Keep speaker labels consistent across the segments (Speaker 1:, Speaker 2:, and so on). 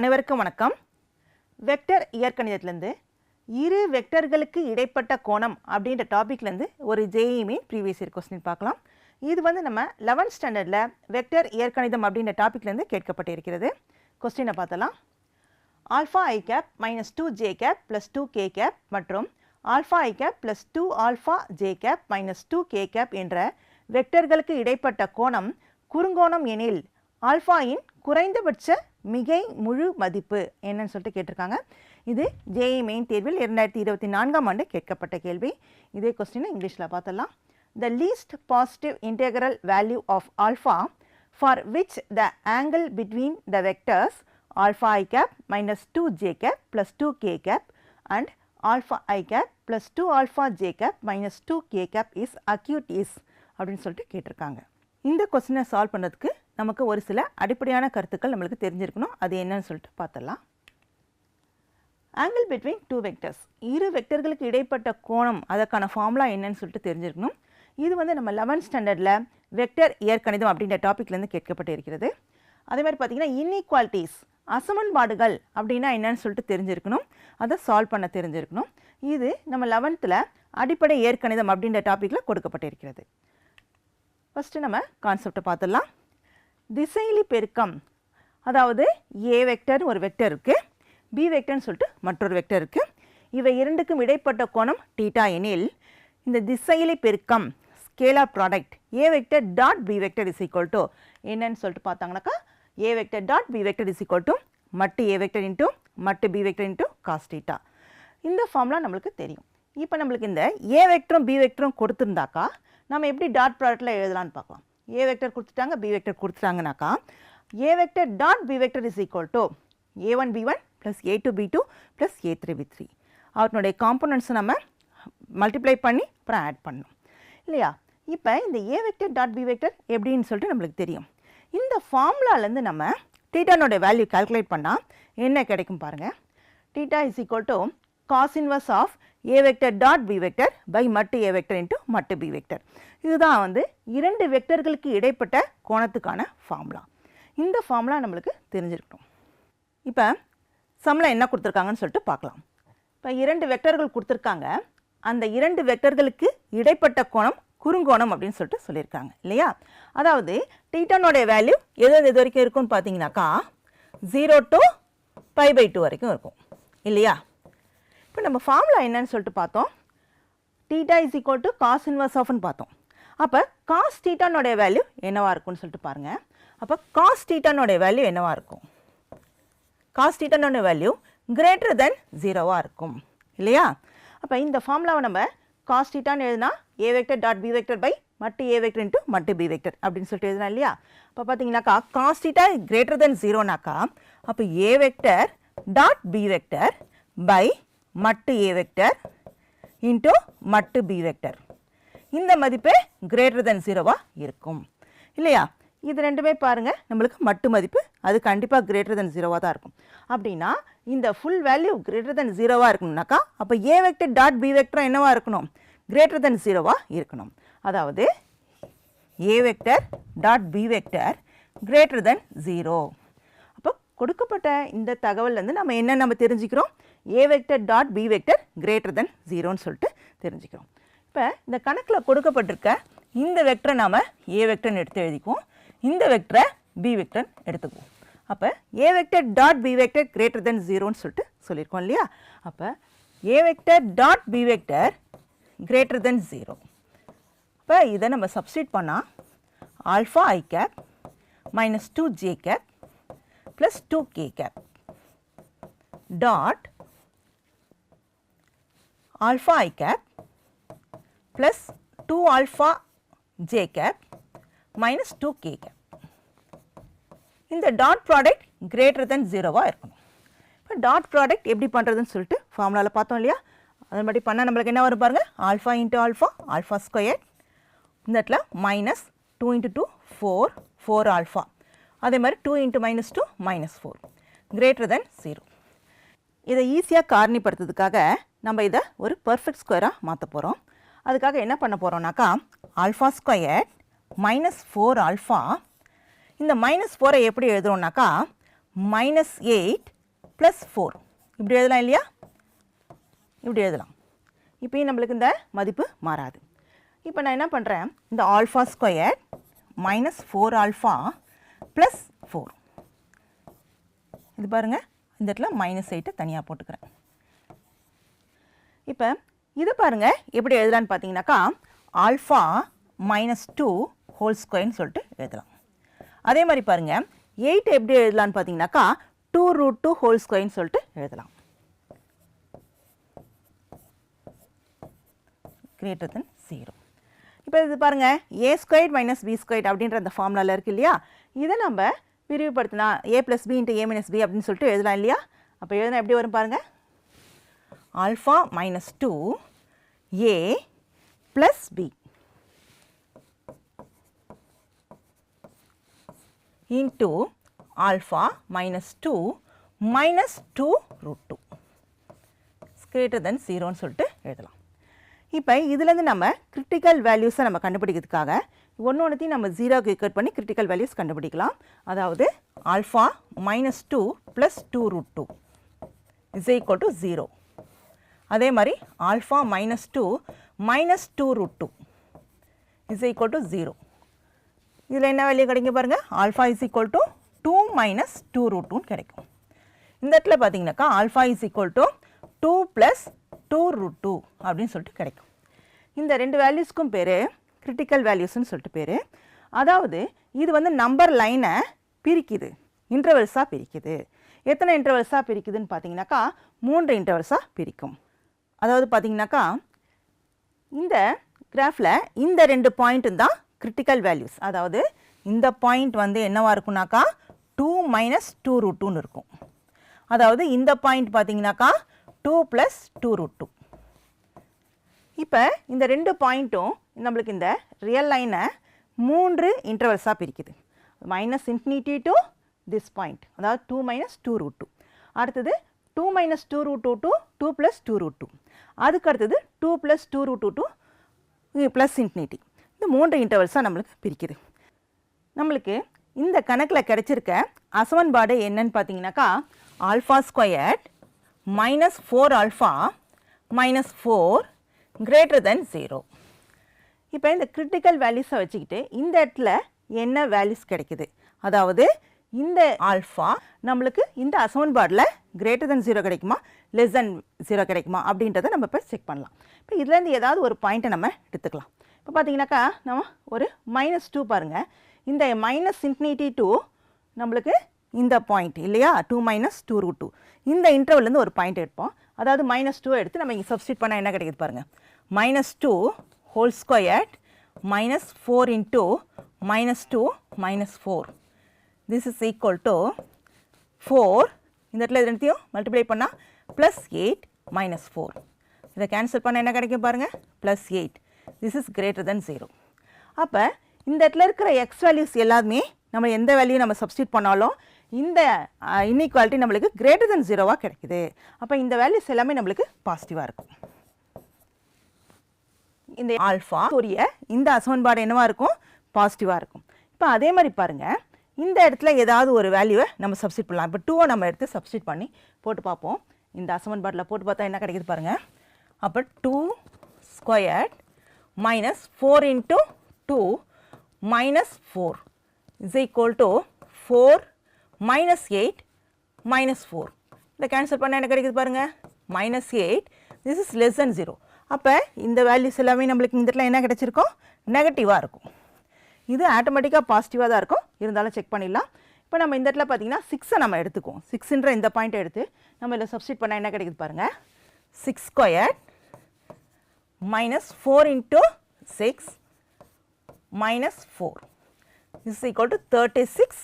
Speaker 1: அனைவருக்கும் வணக்கம். வெக்டர் இயற்கணிதத்திலேருந்து இரு வெக்டர்களுக்கு இடைப்பட்ட கோணம் அப்படின்ற டாபிக்லேருந்து ஒரு ஜேஇமி ப்ரீவியஸ் இயர் கொஸ்டின் பார்க்கலாம். இது வந்து நம்ம லெவன்த் ஸ்டாண்டர்டில் வெக்டர் இயற்கணிதம் அப்படின்ற டாபிக்லேருந்து கேட்கப்பட்டிருக்கிறது. கொஸ்டினை பார்த்தலாம் alpha I cap minus two J cap plus two K cap மற்றும் alpha I cap plus two alpha J cap minus two K cap என்ற வெக்டர்களுக்கு இடைப்பட்ட கோணம் குறுங்கோணம் எனில் ஆல்ஃபாயின் குறைந்தபட்ச மிகை முழு மதிப்பு என்னன்னு சொல்லிட்டு கேட்டிருக்காங்க. இது ஜேஇ மெயின் தேர்வில் இரண்டாயிரத்தி இருபத்தி நான்காம் ஆண்டு கேட்கப்பட்ட கேள்வி. இதே கொஸ்டினை இங்கிலீஷில் பார்த்தலாம் the least positive integral value of alpha for which the angle between the vectors alpha I cap minus two J cap plus two K cap and alpha I cap plus two alpha J cap minus two K cap is acute is அப்படின்னு சொல்லிட்டு கேட்டிருக்காங்க. இந்த கொஸ்டினை solve பண்ணுறதுக்கு நமக்கு ஒரு சில அடிப்படையான கருத்துக்கள் நம்மளுக்கு தெரிஞ்சிருக்கணும். அது என்னன்னு சொல்லிட்டு பார்த்துடலாம் ஆங்கிள் பிட்வீன் டூ வெக்டர்ஸ் இரு வெக்டர்களுக்கு இடைப்பட்ட கோணம் அதற்கான ஃபார்முலா என்னன்னு சொல்லிட்டு தெரிஞ்சிருக்கணும். இது வந்து நம்ம லெவன்த் ஸ்டாண்டர்டில் வெக்டர் இயற்கணிதம் அப்படின்ற டாப்பிக்லேருந்து கேட்கப்பட்டு இருக்கிறது. அதே மாதிரி பார்த்தீங்கன்னா இன்இக்வாலிட்டிஸ் அசமன்பாடுகள் அப்படின்னா என்னன்னு சொல்லிட்டு தெரிஞ்சிருக்கணும். அதை சால்வ் பண்ண தெரிஞ்சிருக்கணும். இது நம்ம லெவன்த்தில் அடிப்படை இயற்கணிதம் அப்படின்ற டாப்பிக்கில் கொடுக்கப்பட்டிருக்கிறது. ஃபஸ்ட்டு நம்ம கான்செப்டை பார்த்துடலாம் திசையிலி பெருக்கம். அதாவது ஏ வெக்டர்னு ஒரு வெக்டர் இருக்குது பி வெக்டர்னு சொல்லிட்டு மற்றொரு வெக்டர் இருக்குது இவை இரண்டுக்கும் இடைப்பட்ட கோணம் டீட்டா எனில் இந்த திசையிலி பெருக்கம் scalar product A vector dot B vector is equal to என்னன்னு சொல்லிட்டு பார்த்தாங்கனாக்கா A vector dot B vector is equal to மட்டு ஏ வெக்டர் இன்ட்டு மட்டு B vector into cos theta இந்த ஃபார்ம்லாம் நம்மளுக்கு தெரியும். இப்போ நம்மளுக்கு இந்த ஏ வெக்டரும் பி வெக்டரும் கொடுத்துருந்தாக்கா நம்ம எப்படி டாட் ப்ராடக்ட்டில் எழுதலாம்னு பார்க்கலாம். ஏ வெக்டர் கொடுத்துட்டாங்க B vector கொடுத்துட்டாங்கனாக்கா A vector dot B vector is equal to A one B one plus A two B two plus A three B three அவற்றினுடைய காம்பனன்ட்ஸை நம்ம மல்டிப்ளை பண்ணி அப்புறம் ஆட் பண்ணணும். இல்லையா? இப்போ இந்த A vector dot B vector எப்படின்னு சொல்லிட்டு நம்மளுக்கு தெரியும். இந்த ஃபார்முலாலேருந்து நம்ம டீட்டானோட வேல்யூ கால்குலேட் பண்ணால் என்ன கிடைக்கும் பாருங்கள் theta is equal to cos inverse of A vector dot B vector by மட்டு a வெக்டர் இன்ட்டு மட்டு பி வெக்டர் இதுதான் வந்து இரண்டு வெக்டர்களுக்கு இடைப்பட்ட கோணத்துக்கான ஃபார்முலா இந்த ஃபார்முலா நம்மளுக்கு தெரிஞ்சிருக்கணும். இப்போ சம்மில் என்ன கொடுத்துருக்காங்கன்னு சொல்லிட்டு பார்க்கலாம். இப்போ இரண்டு வெக்டர்கள் கொடுத்துருக்காங்க. அந்த இரண்டு வெக்டர்களுக்கு இடைப்பட்ட கோணம் குறுங்கோணம் அப்படின்னு சொல்லிட்டு சொல்லியிருக்காங்க. இல்லையா? அதாவது டீட்டானோடைய வேல்யூ எது எது இது வரைக்கும் இருக்கும்னு பார்த்தீங்கன்னாக்கா zero to pi by two வரைக்கும் இருக்கும். இல்லையா? இப்போ நம்ம ஃபார்முலா என்னன்னு சொல்லிட்டு பார்த்தோம். Theta is equal to cos inverse ஆஃப்னு பார்த்தோம். அப்போ காஸ் டீட்டானோடைய வேல்யூ என்னவாக இருக்கும்னு சொல்லிட்டு பாருங்கள் அப்போ காஸ் டீட்டானோடைய வேல்யூ என்னவாக இருக்கும்? காஸ் டீட்டானோட வேல்யூ கிரேட்டர் தென் ஜீரோவாக இருக்கும். இல்லையா? அப்போ இந்த ஃபார்முலாவை நம்ம காஸ் டீட்டான்னு எழுதினா A vector dot B vector by மட்டு ஏ வெக்டர் இன்ட்டு மட்டு பி வெக்டர் அப்படின்னு சொல்லிட்டு எழுதினா இல்லையா? அப்போ பார்த்தீங்கன்னாக்கா காஸ் டீட்டா கிரேட்டர் தென் ஜீரோனாக்கா அப்போ A vector dot B vector by மட்டு ஏ வெக்டர் இன்ட்டு மட்டு பி வெக்டர் இந்த மதிப்பு கிரேட்டர் தென் ஜீரோவாக இருக்கும். இல்லையா? இது ரெண்டுமே பாருங்கள் நம்மளுக்கு மட்டு மதிப்பு அது கண்டிப்பாக கிரேட்டர் தென் ஜீரோவாக தான் இருக்கும். அப்படின்னா இந்த ஃபுல் வேல்யூ கிரேட்டர் தென் ஜீரோவாக இருக்கணும்னாக்கா அப்போ A vector dot B vector என்னவாக இருக்கணும்? கிரேட்டர் தென் ஜீரோவாக இருக்கணும். அதாவது A vector dot B vector greater than zero அப்போ கொடுக்கப்பட்ட இந்த தகவல்லேருந்து நம்ம என்ன நம்ம தெரிஞ்சுக்கிறோம்? A vector dot B vector greater than ஜீரோன்னு சொல்லிட்டு தெரிஞ்சுக்கிறோம். இப்போ இந்த கணக்கில் கொடுக்கப்பட்டிருக்க இந்த வெக்டரை நாம் ஏ வெக்டர்னு எடுத்து எழுதிக்குவோம். இந்த வெக்டரை பி வெக்டர்னு எடுத்துக்குவோம். அப்போ A vector dot B vector greater than ஜீரோன்னு சொல்லிட்டு சொல்லியிருக்கோம் இல்லையா? அப்போ A vector dot B vector greater than zero இப்போ இதை நம்ம சப்ஸ்டியூட் பண்ணால் alpha I cap minus two J cap plus two K cap dot alpha I cap plus two alpha J cap minus two K cap இந்த dot product greater than ஜீரோவாக இருக்கும் இப்போ dot product எப்படி பண்ணுறதுன்னு சொல்லிட்டு ஃபார்முலாவில் பார்த்தோம் இல்லையா? அதன் படி பண்ணால் நம்மளுக்கு என்ன வரும் பாருங்கள் alpha into alpha alpha square இந்த இடத்துல minus two into two four four alpha அதே மாதிரி two into minus two minus four greater than zero இதை ஈஸியாக காரணிப்படுத்துறதுக்காக நம்ம இதை ஒரு பர்ஃபெக்ட் ஸ்கொயராக மாற்ற போகிறோம் அதுக்காக என்ன பண்ண போகிறோம்னாக்கா alpha square minus four alpha இந்த மைனஸ் ஃபோரை எப்படி எழுதுறோம்னாக்கா மைனஸ் எயிட் ப்ளஸ் ஃபோர் இப்படி எழுதலாம் இல்லையா? இப்படி எழுதலாம். இப்போயும் நம்மளுக்கு இந்த மதிப்பு மாறாது. இப்போ நான் என்ன பண்ணுறேன் இந்த alpha square minus four alpha plus four இது பாருங்கள் இந்த இடத்துல மைனஸ் எயிட்டை தனியாக போட்டுக்கிறேன். இப்போ இது பாருங்கள் எப்படி எழுதலான்னு பார்த்தீங்கன்னாக்கா ஆல்ஃபா மைனஸ் டூ ஹோல் ஸ்கொயர்னு சொல்லிட்டு எழுதலாம். அதே மாதிரி பாருங்கள் எயிட் எப்படி எழுதலான்னு பார்த்தீங்கன்னாக்கா டூ ரூட் டூ ஹோல் ஸ்கொயர்னு சொல்லிட்டு எழுதலாம். கிரேட்டர் தென் ஜீரோ இப்போ இது பாருங்கள் A squared minus B squared அப்படின்ற அந்த ஃபார்முலாவில் இருக்குது இல்லையா? இதை நம்ம விரிவுபடுத்தினா A plus B into A minus B அப்படின்னு சொல்லிட்டு எழுதலாம் இல்லையா? அப்போ எழுதினா எப்படி வரும் பாருங்கள் alpha minus two A plus B. Into alpha minus 2 minus 2 root 2 is greater than 0 சொல்லிட்டு எழுதலாம். இப்போ இதுலேருந்து நம்ம கிரிட்டிக்கல் வேல்யூஸை நம்ம கண்டுபிடிக்கிறதுக்காக ஒன்று ஒன்றுத்தையும் நம்ம ஜீரோக்கு இக்கட் பண்ணி கிரிட்டிக்கல் வேல்யூஸ் கண்டுபிடிக்கலாம். அதாவது alpha minus two plus two root two is equal to zero அதே மாதிரி alpha minus two minus two root two is equal to zero இதில் என்ன வேல்யூ கிடைக்கும் பாருங்கள் alpha is equal to two minus two root டூன்னு கிடைக்கும். இந்த இடத்துல பார்த்தீங்கன்னாக்கா alpha is equal to two plus two root two அப்படின்னு சொல்லிட்டு கிடைக்கும். இந்த ரெண்டு வேல்யூஸ்க்கும் பேர் கிரிட்டிக்கல் வேல்யூஸ்னு சொல்லிட்டு பேர். அதாவது இது வந்து நம்பர் லைனை பிரிக்குது. இன்டர்வல்ஸாக பிரிக்குது. எத்தனை இன்டர்வல்ஸாக பிரிக்குதுன்னு பார்த்தீங்கன்னாக்கா மூன்று இன்டர்வல்ஸாக பிரிக்கும். அதாவது பார்த்தீங்கன்னாக்கா இந்த கிராஃபில் இந்த ரெண்டு பாயிண்ட்டும் தான் கிரிட்டிக்கல் வேல்யூஸ் அதாவது இந்த பாயிண்ட் வந்து என்னவாக இருக்கும்னாக்கா டூ மைனஸ் டூ ரூட் டூன்னு இருக்கும். அதாவது இந்த பாயிண்ட் பார்த்தீங்கன்னாக்கா two plus two root two இப்போ இந்த ரெண்டு பாயிண்ட்டும் நம்மளுக்கு இந்த ரியல் லைனை மூன்று இன்டர்வல்ஸாக பிரிக்குது. Minus infinity to this point அதாவது two minus two root two அடுத்தது two minus two root two two two plus two root two அதுக்கு அடுத்தது two plus two root two two plus infinity இந்த மூன்று இன்டர்வல்ஸாக நம்மளுக்கு பிரிக்குது. நம்மளுக்கு இந்த கணக்கில் கிடைச்சிருக்க அசமன்பாடு என்னன்னு பார்த்தீங்கன்னாக்கா alpha squared minus four alpha minus four greater than zero இப்போ இந்த கிரிட்டிக்கல் வேல்யூஸை வச்சுக்கிட்டு இந்த இடத்துல என்ன வேல்யூஸ் கிடைக்குது? அதாவது இந்த ஆல்ஃபா நம்மளுக்கு இந்த அசமன்பாடில் கிரேட்டர் தென் ஜீரோ கிடைக்குமா? லெஸ் தென் ஜீரோ கிடைக்குமா அப்படின்றத நம்ம இப்போ செக் பண்ணலாம். இப்போ இதுலேருந்து ஏதாவது ஒரு பாயிண்ட்டை நம்ம எடுத்துக்கலாம். இப்போ பார்த்தீங்கன்னாக்கா நம்ம ஒரு மைனஸ் டூ பாருங்கள் இந்த மைனஸ் இன்ஃபினிட்டி டூ நம்மளுக்கு இந்த பாயிண்ட் இல்லையா? Two minus two root two இந்த இன்டர்வல்லேருந்து ஒரு பாயிண்ட் எடுப்போம். அதாவது மைனஸ் டூ எடுத்து நம்ம இங்கே சப்ஸ்டியூட் பண்ணால் என்ன கிடைக்குது பாருங்கள் minus two whole squared minus four into minus two minus four this is equal to four இந்த இடத்துல இது ரெண்டுத்தையும் மல்டிப்ளை பண்ணால் ப்ளஸ் எயிட் மைனஸ் ஃபோர் இதை கேன்சல் பண்ணால் என்ன கிடைக்கும் பாருங்கள் plus eight this is greater than zero அப்போ இந்த இடத்துல இருக்கிற எக்ஸ் வேல்யூஸ் எல்லாமே நம்ம எந்த வேல்யூ நம்ம சப்ஸ்டியூட் பண்ணாலும் இந்த இன்இக்வாலிட்டி நம்மளுக்கு கிரேட்டர் தென் ஜீரோவாக கிடைக்குது. அப்போ இந்த வேல்யூஸ் எல்லாமே நம்மளுக்கு பாசிட்டிவாக இருக்கும். இந்த ஆல்ஃபா உரிய இந்த அசமன்பாடு என்னவாக இருக்கும்? பாசிட்டிவாக இருக்கும். இப்போ அதே மாதிரி பாருங்கள் இந்த இடத்துல ஏதாவது ஒரு வேல்யூவை நம்ம சப்ஸ்டிட் பண்ணலாம். இப்போ டூவை நம்ம எடுத்து சப்ஸ்டிட் பண்ணி போட்டு பார்ப்போம். இந்த அசமன்பாட்டில் போட்டு பார்த்தா என்ன கிடைக்குது பாருங்கள் அப்போ two squared minus four into two minus four is equal to four minus eight minus four இதை கேன்சல் பண்ணால் என்ன கிடைக்குது பாருங்கள் minus eight this is less than zero அப்போ இந்த வேல்யூஸ் எல்லாமே நம்மளுக்கு இந்த இடத்துல என்ன கிடச்சிருக்கோம்? நெகட்டிவாக இருக்கும். இது ஆட்டோமேட்டிக்காக பாசிட்டிவாக தான் இருக்கும். இருந்தாலும் செக் பண்ணிடலாம். இப்போ நம்ம இந்த இடத்துல பார்த்தீங்கன்னா சிக்ஸை நம்ம எடுத்துக்குவோம். சிக்ஸுன்ற இந்த பாயிண்ட் எடுத்து நம்ம இதில் சப்ஸ்டியூட் பண்ணால் என்ன கிடைக்குது பாருங்கள் six square minus four into six minus four is equal to thirty six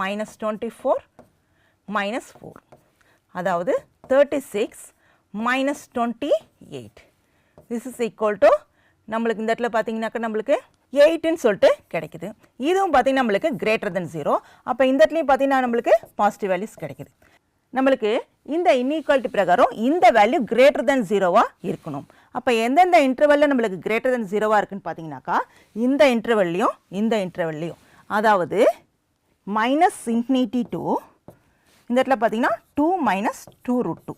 Speaker 1: minus twenty four minus four அதாவது thirty six minus twenty eight this is equal to நம்மளுக்கு இந்த இடத்துல பார்த்தீங்கன்னாக்கா நம்மளுக்கு எயிட்டுன்னு சொல்லிட்டு கிடைக்குது. இதுவும் பார்த்தீங்கன்னா நம்மளுக்கு கிரேட்டர் தென் ஜீரோ அப்போ இந்த இடத்துலையும் பார்த்தீங்கன்னா நம்மளுக்கு பாசிட்டிவ் வேல்யூஸ் கிடைக்குது. நம்மளுக்கு இந்த இன்இக்வாலிட்டி பிரகாரம் இந்த வேல்யூ கிரேட்டர் தென் ஜீரோவாக இருக்கணும். அப்போ எந்தெந்த இன்டர்வெல்லில் நம்மளுக்கு கிரேட்டர் தென் ஜீரோவாக இருக்குன்னு பார்த்தீங்கன்னாக்கா இந்த இன்டர்வெல்லையும் இந்த இன்டர்வெல்லையும் அதாவது மைனஸ் இன்ஃபினிட்டி டூ இந்த இடத்துல பார்த்தீங்கன்னா two minus two root two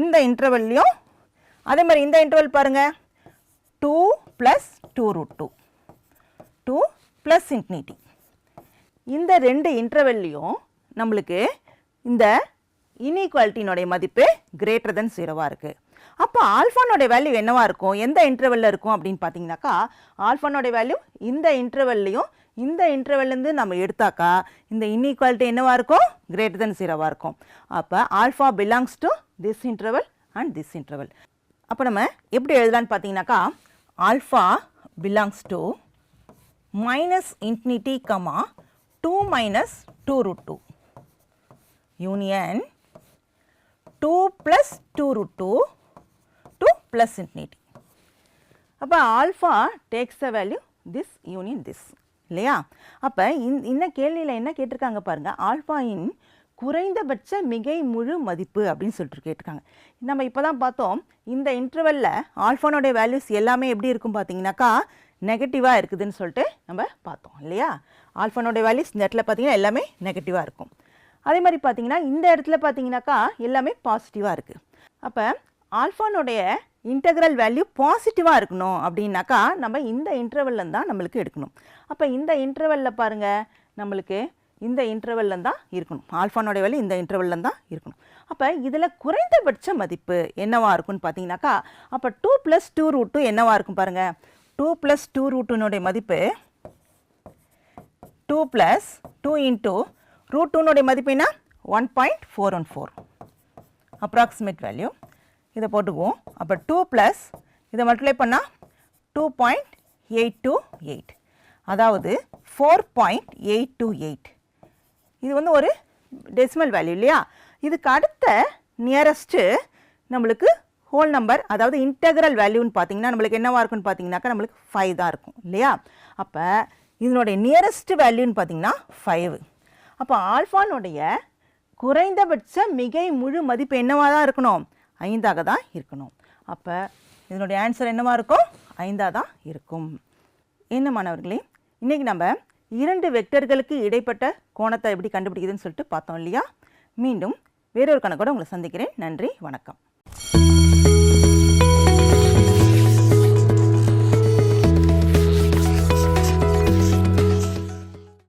Speaker 1: இந்த இன்டர்வெல்லையும் அதே மாதிரி இந்த இன்டர்வெல் பாருங்கள் two plus two root two two plus infinity இந்த ரெண்டு இன்டர்வெல்லையும் நம்மளுக்கு இந்த இன்இக்வாலிட்டியினுடைய மதிப்பு கிரேட்டர் தென் ஜீரோவாக இருக்குது அப்போ ஆல்ஃபானோட வேல்யூ என்னவா இருக்கும்? எந்த இன்டர்வெல்ல இருக்கும் அப்படின்னு பார்த்தீங்கன்னாக்கா ஆல்ஃபானோட வேல்யூ இந்த இன்டர்வெல்லையும் இந்த இன்டர்வெல்லேருந்து நம்ம எடுத்தாக்கா இந்த இன்இக்வாலிட்டி என்னவாக இருக்கும்? கிரேட்டர் தென் ஜீரோவாக இருக்கும். அப்போ alpha belongs to this interval and this interval அப்போ நம்ம எப்படி எழுதலான்னு பார்த்தீங்கன்னாக்கா alpha belongs to minus infinity comma two minus two root two union two plus two root two two plus infinity. அப்போ alpha takes the value this union this இல்லையா அப்போ இந் இந்த கேள்வியில் என்ன கேட்டிருக்காங்க பாருங்கள் ஆல்ஃபாயின் குறைந்தபட்ச மிகை முழு மதிப்பு அப்படின்னு சொல்லிட்டு கேட்டிருக்காங்க. நம்ம இப்போ தான் பார்த்தோம் இந்த இன்டர்வெல்ல ஆல்ஃபானோடைய வேல்யூஸ் எல்லாமே எப்படி இருக்கும் பார்த்தீங்கன்னாக்கா நெகட்டிவாக இருக்குதுன்னு சொல்லிட்டு நம்ம பார்த்தோம் இல்லையா? ஆல்ஃபானோடைய வேல்யூஸ் இந்த இடத்துல பார்த்தீங்கன்னா எல்லாமே நெகட்டிவாக இருக்கும். அதே மாதிரி பார்த்தீங்கன்னா இந்த இடத்துல பார்த்தீங்கன்னாக்கா எல்லாமே பாசிட்டிவாக இருக்குது அப்போ ஆல்ஃபானுடைய இன்டகிரல் வேல்யூ பாசிட்டிவாக இருக்கணும் அப்படின்னாக்கா நம்ம இந்த இன்டர்வல்ல தான் நம்மளுக்கு எடுக்கணும். அப்போ இந்த இன்டர்வெல்லில் பாருங்கள் நம்மளுக்கு இந்த இன்டர்வல்ல தான் இருக்கணும். ஆல்ஃபானுடைய வேல்யூ இந்த இன்டர்வல்ல தான் இருக்கணும். அப்போ இதில் குறைந்தபட்ச மதிப்பு என்னவாக இருக்கும்னு பார்த்தீங்கன்னாக்கா அப்போ two plus two root two என்னவாக இருக்கும் பாருங்கள் டூ ப்ளஸ் டூ ரூட்டுனுடைய மதிப்பு two plus two into root டூனுடைய மதிப்பு என்ன? One point four one four approximate value இதை போட்டுக்குவோம். அப்போ டூ ப்ளஸ் இதை மல்டிப்ளை பண்ணால் two point eight two eight அதாவது four point eight two eight இது வந்து ஒரு டெசிமல் வேல்யூ இல்லையா? இதுக்கு அடுத்த நியரஸ்ட்டு நம்மளுக்கு ஹோல் நம்பர் அதாவது இன்டெக்ரல் வேல்யூன்னு பார்த்தீங்கன்னா நம்மளுக்கு என்னவாக இருக்குன்னு பார்த்தீங்கன்னாக்கா நம்மளுக்கு ஃபைவ் தான் இருக்கும் இல்லையா? அப்போ இதனுடைய நியரஸ்ட் வேல்யூன்னு பார்த்தீங்கன்னா ஃபைவ் அப்போ ஆல்ஃபானுடைய குறைந்தபட்ச மிகை முழு மதிப்பு என்னவாக தான் இருக்கணும்? ஐந்தாக தான் இருக்கணும். அப்போ இதனுடைய ஆன்சர் என்னவாக இருக்கும்? ஐந்தாக தான் இருக்கும். என்ன மாணவர்களே இன்றைக்கி நம்ம இரண்டு வெக்டர்களுக்கு இடைப்பட்ட கோணத்தை எப்படி கண்டுபிடிக்குதுன்னு சொல்லிட்டு பார்த்தோம் இல்லையா? மீண்டும் வேறொரு கணக்கோட உங்களை சந்திக்கிறேன். நன்றி வணக்கம்.